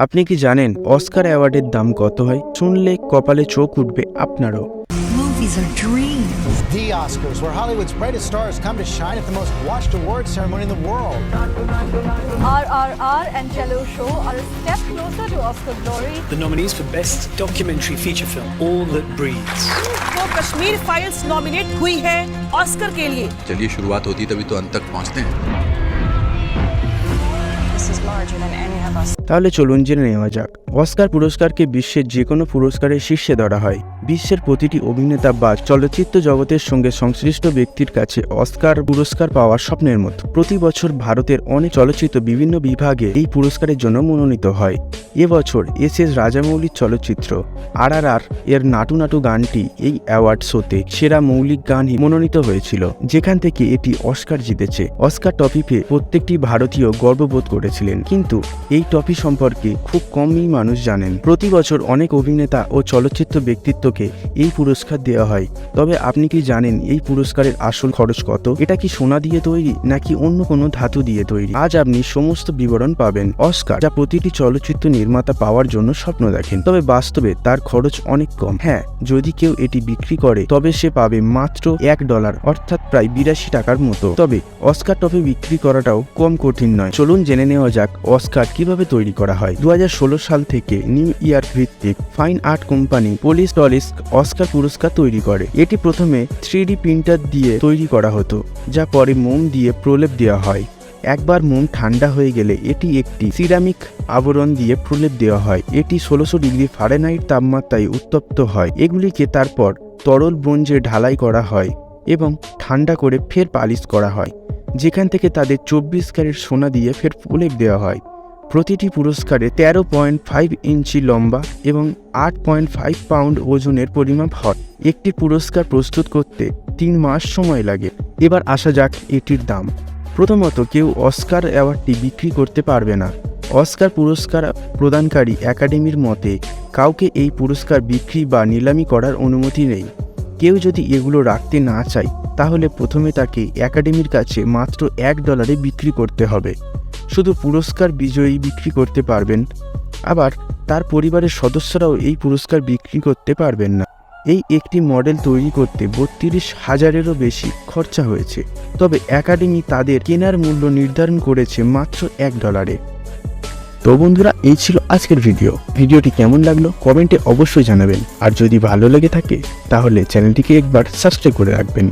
আপনি কি জানেন অস্কার অ্যাওয়ার্ডের দাম কত হয় শুনলে কপালে চোখ উঠবে আপনারও Movies are dreams. The Oscars, where Hollywood's brightest stars come to shine at the most watched award ceremony in the world. RRR and Cello Show are a step closer to Oscar glory. The nominees for Best Documentary Feature Film, All That Breathes. वो Kashmir files nominate हुई है Oscar के लिए चलिए शुरुआत होती तभी तो अंत तक पहुंचते हैं This is larger than any of us. তাহলে চলুন জেনে নেওয়া যাক। অস্কার পুরস্কারকে বিশ্বের যে কোনো পুরস্কারের শীর্ষে ধরা হয়। বিশ্বের প্রতিটি অভিনেতা বা চলচ্চিত্র জগতের সঙ্গে সংশ্লিষ্ট ব্যক্তির কাছে অস্কার পুরস্কার পাওয়ার স্বপ্নের মতো। প্রতি বছর ভারতের অনেক চলচ্চিত্র বিভিন্ন বিভাগে এই পুরস্কারের জন্য মনোনীত হয়। এবছর এস এস রাজামৌলির চলচ্চিত্র আর আর আর এর নাটু নাটু গানটি এই অ্যাওয়ার্ড শোতে সেরা মৌলিক গান মনোনীত হয়েছিল, যেখান থেকে এটি অস্কার জিতেছে। অস্কার ট্রফি পেয়ে প্রত্যেকটি ভারতীয় গর্ববোধ করেছিলেন। কিন্তু এই ট্রফি সম্পর্কে খুব কমই মানুষ জানেন। প্রতি বছর অনেক অভিনেতা ও চলচ্চিত্র ব্যক্তিত্বকে এই পুরস্কার দেওয়া হয়। তবে আপনি কি জানেন এই পুরস্কারের আসল খরচ কত? এটা কি সোনা দিয়ে তৈরি নাকি অন্য কোনো ধাতু দিয়ে তৈরি? আজ আপনি সমস্ত বিবরণ পাবেন অস্কার, যা প্রতিটি চলচ্চিত্র নির্মাতা পাওয়ার জন্য স্বপ্ন দেখেন। তবে বাস্তবে তার খরচ অনেক কম। হ্যাঁ যদি কেউ এটি বিক্রি করে, তবে সে পাবে মাত্র এক ডলার, অর্থাৎ প্রায় বিরাশি টাকার মতো। তবে অস্কার ট্রফি বিক্রি করাটাও কম কঠিন নয়। চলুন জেনে নেওয়া যাক অস্কার কীভাবে তৈরি করা হয়। দু হাজার ষোলো সাল থেকে নিউ ইয়ার ভিত্তিক ফাইন আর্ট কোম্পানি পোলিস টলিস অস্কার পুরস্কার তৈরি করে। এটি প্রথমে থ্রি প্রিন্টার দিয়ে তৈরি করা হতো, যা পরে মোম দিয়ে প্রলেপ দেওয়া হয়। একবার মোম ঠান্ডা হয়ে গেলে এটি একটি সিরামিক আবরণ দিয়ে প্রলেপ দেওয়া হয়। এটি ষোলোশো ডিগ্রি ফারেনহাইট তাপমাত্রায় উত্তপ্ত হয়। এগুলিকে তারপর তরল ব্রোঞ্জে ঢালাই করা হয় এবং ঠান্ডা করে ফের পালিশ করা হয়, যেখান থেকে তাদের চব্বিশ ক্যারেট সোনা দিয়ে ফের প্রলেপ দেওয়া হয়। প্রতিটি পুরস্কারে তেরো পয়েন্ট ফাইভ ইঞ্চি লম্বা এবং আট পয়েন্ট ফাইভ পাউন্ড ওজনের পরিমাপ হয়। একটি পুরস্কার প্রস্তুত করতে তিন মাস সময় লাগে। এবার আসা যাক এটির দাম। প্রথমত, কেউ অস্কার অ্যাওয়ার্ডটি বিক্রি করতে পারবে না। অস্কার পুরস্কার প্রদানকারী একাডেমির মতে, কাউকে এই পুরস্কার বিক্রি বা নিলামি করার অনুমতি নেই। কেউ যদি এগুলো রাখতে না চায়, তাহলে প্রথমে তাকে একাডেমির কাছে মাত্র এক ডলারে বিক্রি করতে হবে। শুধু পুরস্কার বিজয়ী বিক্রি করতে পারবেন, আবার তার পরিবারের সদস্যরাও এই পুরস্কার বিক্রি করতে পারবেন না। এই একটি মডেল তৈরি করতে বত্রিশ হাজারেরও বেশি খরচা হয়েছে, তবে একাডেমি তাদের কেনার মূল্য নির্ধারণ করেছে মাত্র এক ডলারে। তো বন্ধুরা, এই ছিল আজকের ভিডিও। ভিডিওটি কেমন লাগল কমেন্টে অবশ্যই জানাবেন। আর যদি ভালো লেগে থাকে, তাহলে চ্যানেলটিকে একবার সাবস্ক্রাইব করে রাখবেন।